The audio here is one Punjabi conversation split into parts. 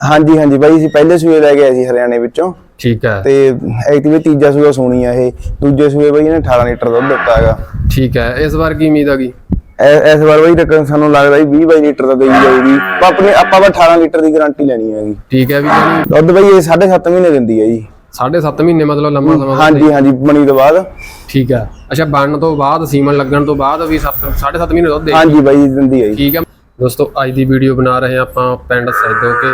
ਹਾਂਜੀ ਹਾਂਜੀ ਬਾਈ ਅਸੀਂ ਪਹਿਲੇ ਸੂਏ ਲੈ ਕੇ ਆਏ ਸੀ ਹਰਿਆਣੇ ਵਿੱਚੋਂ। ਠੀਕ ਹੈ। ਤੇ ਐਕਟਿਵੇ ਤੀਜਾ ਸੂਆ ਸੋਣੀ ਆ ਇਹ। ਦੂਜੇ ਸੂਏ ਬਾਈ ਇਹਨੇ 18 ਲੀਟਰ ਦੁੱਧ ਦਿੱਤਾ ਹੈਗਾ। ਠੀਕ ਹੈ ਇਸ ਵਾਰ ਕੀ ਉਮੀਦ ਐ- ਇਸ ਵਾਰ ਬਾਈ ਰਕਮ ਸਾਨੂੰ ਲੱਗਦਾ ਵੀ 20 22 ਲੀਟਰ ਦਾ ਦੇਈ ਜਾਊਗੀ। ਆਪਾਂ ਆਪਣੇ ਆਪਾਂ ਬਸ 18 ਲੀਟਰ ਦੀ ਗਾਰੰਟੀ ਲੈਣੀ ਹੈਗੀ। ਠੀਕ ਹੈ ਵੀ ਜਾਨੀ ਦੁੱਧ ਬਾਈ ਇਹ 7.5 ਮਹੀਨੇ ਦਿੰਦੀ ਹੈ ਜੀ। 7.5 ਮਹੀਨੇ ਮਤਲਬ ਲੰਮਾ ਸਮਾਂ ਹਾਂਜੀ ਹਾਂਜੀ ਬਣੀ ਤੋਂ ਬਾਅਦ। ਠੀਕ ਹੈ। ਅੱਛਾ ਬਣਨ ਤੋਂ ਬਾਅਦ ਸੀਮਨ ਲੱਗਣ ਤੋਂ ਬਾਅਦ ਵੀ 7 7.5 ਮਹੀਨੇ ਦੁੱਧ ਦੇ ਹਾਂਜੀ ਬਾਈ ਦਿੰਦੀ ਹੈ ਜੀ। ਠੀਕ ਹੈ। ਦੋਸਤੋ, ਅੱਜ ਦੀ ਵੀਡੀਓ ਬਣਾ ਰਹੇ ਹਾਂ ਆਪਾਂ ਪਿੰਡ ਸੈਦੋ ਕੇ।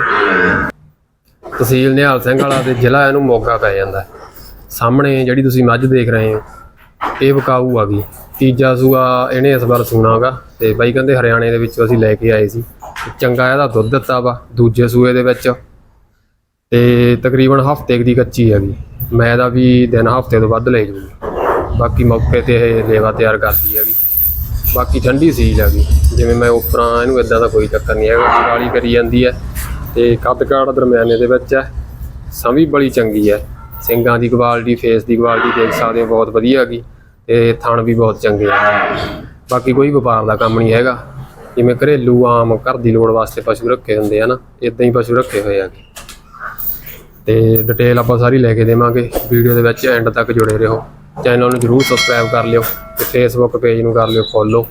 ਤਹਿਸੀਲ ਨਿਹਾਲ ਸਿੰਘ ਵਾਲਾ ਤੇ ਜ਼ਿਲ੍ਹਾ ਇਹਨੂੰ ਮੋਗਾ ਪੈ ਜਾਂਦਾ। ਸਾਹਮਣੇ ਜਿਹੜੀ ਤੁਸੀਂ ਮੱਝ ਦੇਖ ਰਹੇ ਹੋ, ਇਹ ਵਿਕਾਊ ਆ ਗਈ। ਤੀਜਾ ਸੂਆ ਇਹਨੇ ਇਸ ਵਾਰ ਸੂਣਾਗਾ ਤੇ ਬਾਈ ਕਹਿੰਦੇ ਹਰਿਆਣੇ ਦੇ ਵਿੱਚੋਂ ਅਸੀਂ ਲੈ ਕੇ ਆਏ ਸੀ। ਚੰਗਾ ਇਹਦਾ ਦੁੱਧ ਦਿੱਤਾ ਵਾ ਦੂਜੇ ਸੂਏ ਦੇ ਵਿੱਚ। ਤੇ ਤਕਰੀਬਨ ਹਫ਼ਤੇ ਦੀ ਕੱਚੀ ਹੈਗੀ ਮੈਂ ਦਾ ਵੀ ਦਿਨ ਹਫ਼ਤੇ ਤੋਂ ਵੱਧ ਲੈ ਜੂਗੀ। ਬਾਕੀ ਮੌਕੇ ਤੇ ਇਹ ਲੇਵਾ ਤਿਆਰ ਕਰਦੀ ਹੈਗੀ। ਬਾਕੀ ਠੰਡੀ ਸੀਲ ਗਈ। ਜਿਵੇਂ ਮੈਂ ਉੱਪਰਾਂ ਇਹਨੂੰ ਇਦਾਂ ਦਾ ਕੋਈ ਚੱਕਰ ਨਹੀਂ ਹੈਗਾ ਕਾਲੀ ਕਰੀ ਜਾਂਦੀ ਹੈ। ਤੇ ਕੱਦ ਕਾੜ ਦਰਮਿਆਨੇ ਦੇ ਵਿੱਚ ਹੈ। ਸੰਭੀ ਬੜੀ ਚੰਗੀ ਹੈ। ਸਿੰਗਾਂ ਦੀ ਕੁਆਲਿਟੀ ਫੇਸ ਦੀ ਕੁਆਲਿਟੀ ਦੇਖ ਸਕਦੇ ਹੋ, ਬਹੁਤ ਵਧੀਆ ਹੈਗੀ। ਤੇ ਥਣ ਵੀ ਬਹੁਤ ਚੰਗੇ ਆ। ਬਾਕੀ ਕੋਈ ਵਪਾਰ ਦਾ ਕੰਮ ਨਹੀਂ ਹੈਗਾ। ਜਿਵੇਂ ਘਰੇਲੂ ਆਮ ਘਰ ਦੀ ਲੋੜ ਵਾਸਤੇ ਪਸ਼ੂ ਰੱਖੇ ਹੁੰਦੇ ਆ ਨਾ ਇਦਾਂ ਹੀ ਪਸ਼ੂ ਰੱਖੇ ਹੋਏ ਆ ਤੇ ਡਿਟੇਲ ਆਪਾਂ ਸਾਰੀ ਲੈ ਕੇ ਦੇਵਾਂਗੇ। ਵੀਡੀਓ ਦੇ ਵਿੱਚ ਐਂਡ ਤੱਕ ਜੁੜੇ ਰਹੋ। ਚੈਨਲ ਨੂੰ ਜਰੂਰ ਸਬਸਕ੍ਰਾਈਬ ਕਰ ਲਿਓ। ਤੇ ਫੇਸਬੁੱਕ ਪੇਜ ਨੂੰ ਕਰ ਲਿਓ ਫੋਲੋ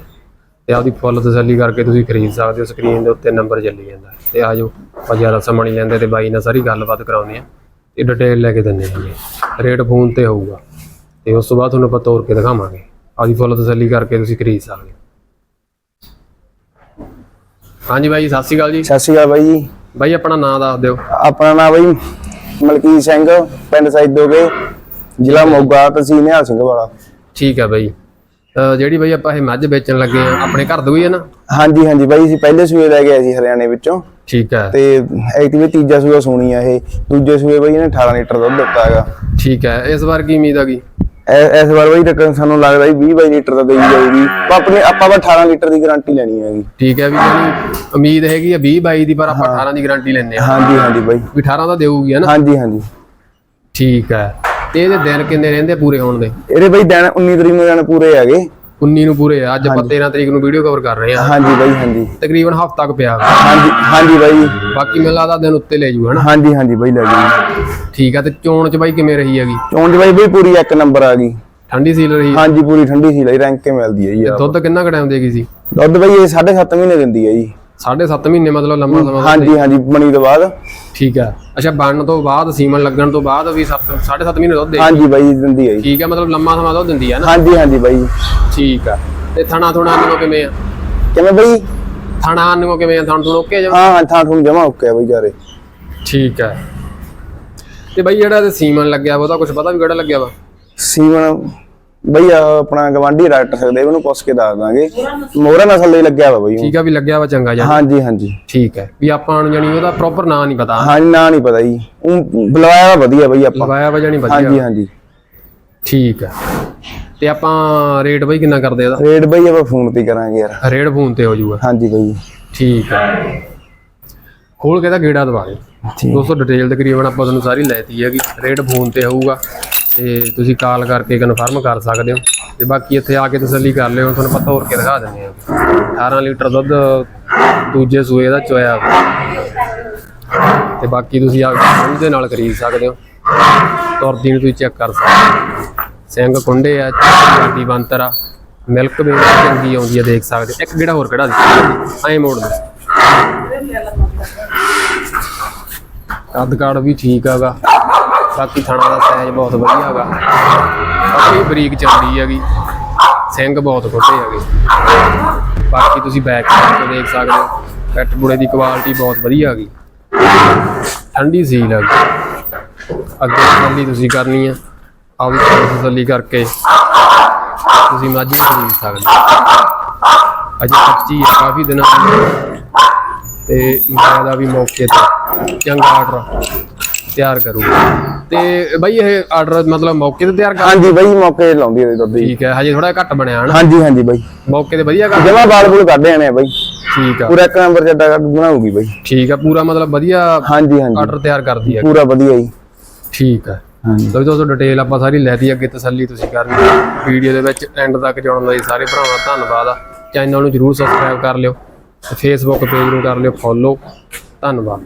ਤੇ ਆਪਦੀ ਫੁੱਲ ਤਸੱਲੀ ਕਰਕੇ ਤੁਸੀਂ ਖਰੀਦ ਸਕਦੇ ਹੋ ਸਕਰੀਨ ਦੇ ਉੱਤੇ ਨੰਬਰ ਚੱਲੀ ਜਾਂਦਾ। ਤੇ ਆਜੋ ਆਪਾਂ ਜ਼ਿਆਦਾ ਸਮਾਂ ਨਹੀਂ ਲੈਂਦੇ ਤੇ ਬਾਈ ਨਾਲ ਸਾਰੀ ਗੱਲਬਾਤ ਕਰਾਉਂਦੇ ਆ। ਤੇ ਡਿਟੇਲ ਲੈ ਕੇ ਦਿੰਦੇ ਹਾਂ ਰੇਟ ਫੋਨ ਤੇ ਹੋਊਗਾ ਤੇ ਉਸ ਤੋਂ ਬਾਅਦ ਤੁਹਾਨੂੰ ਆਪਾਂ ਤੋਰ ਕੇ ਦਿਖਾਵਾਂਗੇ। ਆਪਦੀ ਫੁੱਲ ਤਸੱਲੀ ਕਰਕੇ ਤੁਸੀਂ ਖਰੀਦ ਸਕਦੇ ਹੋ। ਹਾਂਜੀ ਬਾਈ ਸਤਿ ਸ਼੍ਰੀ ਅਕਾਲ ਜੀ। ਸਤਿ ਸ਼੍ਰੀ ਅਕਾਲ ਬਾਈ ਜੀ। ਬਾਈ ਆਪਣਾ ਨਾਮ ਦੱਸ ਦਿਓ। ਆਪਣਾ ਨਾਮ ਬਾਈ ਮਲਕੀਤ ਸਿੰਘ ਪਿੰਡ ਸੈਦੋਗੇ ਜ਼ਿਲ੍ਹਾ ਮੋਗਾ ਤਹਿਸੀਲ ਨਿਹਾਲ ਸਿੰਘ ਵਾਲਾ। ਠੀਕ ਹੈ ਬਾਈ। ਜਿਹੜੀ ਬਾਈ ਆਪਾਂ ਇਹ ਮੱਝ ਵੇਚਣ ਲੱਗੇ ਆ ਆਪਣੇ ਘਰ ਤੋਂ ਹੀ ਹੈ ਨਾ? ਹਾਂਜੀ ਹਾਂਜੀ ਬਾਈ ਅਸੀਂ ਪਹਿਲੇ ਸੂਏ ਲੈ ਆਏ ਸੀ ਹਰਿਆਣੇ ਵਿੱਚੋਂ। ਠੀਕ ਹੈ ਤੇ ਐਕਟਿਵੇ ਤੀਜਾ ਸੂਆ ਸੋਣੀ ਆ ਇਹ। ਦੂਜੇ ਸੂਏ ਬਾਈ ਇਹਨੇ 18 ਲੀਟਰ ਦੁੱਧ ਦਿੱਤਾ ਹੈਗਾ। ਠੀਕ ਹੈ ਇਸ ਵਾਰ ਕੀ ਉਮੀਦ ਹੈਗੀ ਐ- ਇਸ ਵਾਰ ਬਾਈ ਰਕਮ ਸਾਨੂੰ ਲੱਗਦਾ ਵੀ 20 22 ਲੀਟਰ ਦਾ ਦੇਈ ਜਾਊਗੀ। ਆਪਾਂ ਆਪਣੇ ਆਪਾਂ ਬਸ 18 ਲੀਟਰ ਦੀ ਗਾਰੰਟੀ ਲੈਣੀ ਹੈਗੀ। ਠੀਕ ਹੈ ਵੀ ਜਾਨੀ ਉਮੀਦ ਹੈਗੀ ਆ 20 22 ਦੀ ਪਰ ਆਪਾਂ 18 ਦੀ ਗਾਰੰਟੀ ਲੈਂਦੇ ਆ। ਹਾਂਜੀ ਹਾਂਜੀ ਬਾਈ। ਵੀ 18 ਦਾ ਦੇਊਗੀ ਹੈ ਨਾ? ਹਾਂਜੀ ਹਾਂਜੀ। ਠੀਕ ਹੈ ਤੇ ਇਹਦੇ ਦਿਨ ਕਿੰਨੇ ਰਹਿੰਦੇ ਪੂਰੇ ਹੋਣ ਦੇ? ਇਹਦੇ ਬਾਈ ਦਿਨ 19 ਤਰੀਕ ਨੂੰ ਦਿਨ ਪੂਰੇ ਹੈਗੇ 19 ਨੂੰ ਪੂਰੇ ਆ ਅੱਜ ਆਪਾਂ 13 ਤਰੀਕ ਨੂੰ ਵੀਡੀਓ ਕਵਰ ਕਰ ਰਹੇ ਆ। ਹਾਂਜੀ ਬਾਈ ਹਾਂਜੀ। ਤਕਰੀਬਨ ਹਫ਼ਤਾ ਕੁ ਪਿਆ। ਹਾਂਜੀ ਹਾਂਜੀ ਬਾਈ। ਬਾਕੀ ਮੈਨੂੰ ਲੱਗਦਾ ਦਿਨ ਉੱਤੇ ਲੈ ਜੂ ਹਨਾ? ਹਾਂਜੀ ਹਾਂਜੀ ਬਾਈ ਲੈ ਜੀ। ਠੀਕ ਆ ਤੇ ਚੋਣ ਚ ਬਾਈ ਕਿਵੇਂ ਰਹੀ ਹੈਗੀ? ਚੋਣ ਦੀ ਬਾਈ ਬਈ ਪੂਰੀ ਇੱਕ ਨੰਬਰ ਆ ਗਈ। ਠੰਡੀ ਸੀਲ ਰਹੀ ਹਾਂਜੀ ਪੂਰੀ ਠੰਡੀ ਸੀ ਲਈ ਰੈਂਕ ਕੇ ਮਿਲਦੀ ਹੈ ਜੀ। ਦੁੱਧ ਕਿੰਨਾ ਕੁ ਟਾਈਮ ਦੇਗੀ ਸੀ? ਦੁੱਧ ਬਾਈ ਇਹ 7.5 ਮਹੀਨੇ ਦਿੰਦੀ ਹੈ ਜੀ। 7.5 ਮਹੀਨੇ ਮਤਲਬ ਲੰਮਾ ਸਮਾਂ ਹਾਂਜੀ ਹਾਂਜੀ ਬਣੀ ਤੋਂ ਬਾਅਦ। ਠੀਕ ਹੈ। ਅੱਛਾ ਬਣਨ ਤੋਂ ਬਾਅਦ ਸੀਮਨ ਲੱਗਣ ਤੋਂ ਬਾਅਦ ਵੀ 7 7.5 ਮਹੀਨੇ ਦੁੱਧ ਦੇ ਹਾਂਜੀ ਬਾਈ ਦਿੰਦੀ ਹੈ ਠੀਕ ਹੈ ਮਤਲਬ ਲੰਮਾ ਸਮਾਂ ਦੁੱਧ ਦਿੰਦੀ ਹੈ ਨਾ? ਹਾਂਜੀ ਹਾਂਜੀ ਬਾਈ। ਠੀਕ ਆ ਤੇ ਥਣਾ ਥੁਣਾ ਨੂੰ ਕਿਵੇਂ ਆ? ਕਿਵੇਂ ਬਾਈ? ਥਣਾ ਨੂੰ ਕਿਵੇਂ ਆ? ਥਣ ਥੁਣ ਓਕੇ ਜਮ ਹਾਂ ਹਾਂ ਥਾਂ ਥੂੰ ਜਮਾ ਓਕੇ ਆ ਬਾਈ ਜਾਰੇ। ਠੀਕ ਹੈ। ਤੇ ਬਾਈ ਜਿਹੜਾ ਤੇ ਸੀਮਨ ਲੱਗਿਆ ਵਾ ਉਹਦਾ ਕੁਝ ਪਤਾ ਵੀ ਕਿਹੜਾ ਲੱਗਿਆ ਵਾ? ਸੀਮਨ ਬਈ ਆਪਣਾ ਗਵਾਂਢੀ ਡਾਕਟਰ ਸਕਦੇ ਉਹਨੂੰ ਪੁੱਛ ਕੇ ਦੱਸ ਦਾਂਗੇ। ਮੋਹਰਾ ਨਸਲ ਦਾ ਹੀ ਲੱਗਿਆ ਵਾ ਬਈ। ਠੀਕ ਆ ਵੀ ਲੱਗਿਆ ਵਾ ਚੰਗਾ ਜਾਂ ਹਾਂਜੀ ਹਾਂਜੀ। ਠੀਕ ਹੈ। ਵੀ ਆਪਾਂ ਨੂੰ ਜਾਨੀ ਉਹਦਾ ਪ੍ਰੋਪਰ ਨਾਂ ਨਹੀਂ ਪਤਾ। ਹਾਂਜੀ ਨਾ ਨਹੀਂ ਪਤਾ ਜੀ। ਉਹ ਬੁਲਾਇਆ ਵਾ ਵਧੀਆ ਬਈ ਆਪਾਂ। ਲਗਾਇਆ ਵਾ ਜਾਨੀ ਹਾਂਜੀ ਵਧੀਆ? ਹਾਂਜੀ ਠੀਕ ਹੈ। ਤੇ ਆਪਾਂ ਰੇਟ ਬਾਈ ਕਿੰਨਾ ਕਰਦੇ ਇਹਦਾ ਰੇਟ ਬਈ ਆਪਾਂ ਫੋਨ ਤੇ ਹੀ ਕਰਾਂਗੇ ਯਾਰ। ਰੇਟ ਫੋਨ ਤੇ ਹੋ ਜਾਊਗਾ। ਹਾਂਜੀ ਬਈ। ਠੀਕ ਹੈ। ਖੋਲ ਕੇ ਤਾਂ ਗੇੜਾ ਦਵਾ ਦੇ। ਦੋਸਤੋ ਡਿਟੇਲ ਤਕਰੀਬਨ ਆਪਾਂ ਤੁਹਾਨੂੰ ਸਾਰੀ ਲੈਤੀ ਹੈਗੀ। ਰੇਟ ਫੋਨ ਤੇ ਹੋਊਗਾ। ਤੇ ਤੁਸੀਂ ਕਾਲ ਕਰਕੇ ਕਨਫਰਮ ਕਰ ਸਕਦੇ ਹੋ। ਤੇ ਬਾਕੀ ਇੱਥੇ ਆ ਕੇ ਤਸੱਲੀ ਕਰ ਲਿਓ, ਤੁਹਾਨੂੰ ਪਤਾ ਹੋਰ ਕੇ ਦਿਖਾ ਦਿੰਦੇ ਆ। 18 ਲੀਟਰ ਦੁੱਧ ਦੂਜੇ ਸੂਏ ਦਾ ਚੋਇਆ ਤੇ ਬਾਕੀ ਤੁਸੀਂ ਆ ਕੇ ਦੇ ਨਾਲ ਖਰੀਦ ਸਕਦੇ ਹੋ। ਤੁਰਦੀ ਨੂੰ ਤੁਸੀਂ ਚੈੱਕ ਕਰ ਸਕਦੇ ਹੋ। ਸਿੰਘ ਕੁੰਡੇ ਆ ਚਾਂਦੀ ਬੰਤਰ ਆ। ਮਿਲਕ ਵੀ ਚੰਗੀ ਆਉਂਦੀ ਆ, ਦੇਖ ਸਕਦੇ ਇੱਕ ਗੇੜਾ ਹੋਰ ਕਿਹੜਾ ਦੀ ਐਂ ਮੋੜ ਦੇ ਕੱਦ ਕਾੜ ਵੀ ਠੀਕ ਹੈਗਾ ਬਾਕੀ ਥਾਣਾ ਦਾ ਸਾਈਜ਼ ਬਹੁਤ ਵਧੀਆ ਹੈਗਾ ਬਾਕੀ ਬਰੀਕ ਚੰਡੀ ਹੈਗੀ। ਸਿੰਘ ਬਹੁਤ ਖੁੱਡੇ ਹੈਗੇ। ਬਾਕੀ ਤੁਸੀਂ ਬੈਕ ਸਾਈਡ ਤੋਂ ਦੇਖ ਸਕਦੇ ਹੋ। ਪੈਟ ਬੁੜੇ ਦੀ ਕੁਆਲਿਟੀ ਬਹੁਤ ਵਧੀਆ ਹੈਗੀ। ਠੰਡੀ ਸੀਲ ਹੈਗੀ। ਅੱਗੇ ਤਸੱਲੀ ਤੁਸੀਂ ਕਰਨੀ ਆ। ਆਪਦੀ ਤਸੱਲੀ ਕਰਕੇ ਤੁਸੀਂ ਮੱਝ ਵੀ ਖਰੀਦ ਸਕਦੇ ਹੋ। ਅਜੇ ਕੱਚੀ ਹੈ ਕਾਫੀ ਦਿਨਾਂ ਦੀ। ਤੇ ਮੈਂ ਦਾ ਵੀ ਮੌਕੇ ਤੇ ਚੰਗਾ ਆਰਡਰ ਤਿਆਰ ਕਰੂਗਾ ਤੇ ਬਈ ਇਹ ਆਰਡਰ ਮਤਲਬ ਮੌਕੇ ਤੇ ਤਿਆਰ ਕਰ ਹਾਂਜੀ ਬਈ ਮੌਕੇ ਤੇ ਲਾਉਂਦੀ ਹੈ ਦੁੱਧ ਜੀ ਠੀਕ ਹੈ ਹਜੇ ਥੋੜਾ ਘੱਟ ਬਣਿਆ ਹਨ? ਹਾਂਜੀ ਹਾਂਜੀ ਬਈ। ਮੌਕੇ ਤੇ ਵਧੀਆ ਕਰ ਜਮਾ ਬਾਲ ਬੁਲ ਕੱਢ ਆਣੇ ਆ ਬਈ। ਠੀਕ ਆ। ਪੂਰਾ ਇੱਕ ਨੰਬਰ ਜੱਡਾ ਬਣਾਉਗੀ ਬਈ। ਠੀਕ ਆ ਪੂਰਾ ਮਤਲਬ ਵਧੀਆ ਹਾਂਜੀ ਹਾਂਜੀ। ਆਰਡਰ ਤਿਆਰ ਕਰਦੀ ਹੈ ਪੂਰਾ ਵਧੀਆ ਜੀ। ਠੀਕ ਹੈ ਹਾਂਜੀ। ਲੋ ਦੋਸਤੋ ਡਿਟੇਲ ਆਪਾਂ ਸਾਰੀ ਲੈਤੀ ਅੱਗੇ ਤਸੱਲੀ ਤੁਸੀਂ ਕਰਨੀ ਵੀਡੀਓ ਦੇ ਵਿੱਚ ਐਂਡ ਤੱਕ ਜੁੜਨ ਲਈ ਸਾਰੇ ਭਰਾਵਾਂ ਦਾ ਧੰਨਵਾਦ ਆ। ਚੈਨਲ ਨੂੰ ਜਰੂਰ ਸਬਸਕ੍ਰਾਈਬ ਕਰ ਲਿਓ ਤੇ ਫੇਸਬੁੱਕ ਪੇਜ ਨੂੰ ਕਰ ਲਿਓ ਫੋਲੋ ਧੰਨਵਾਦ।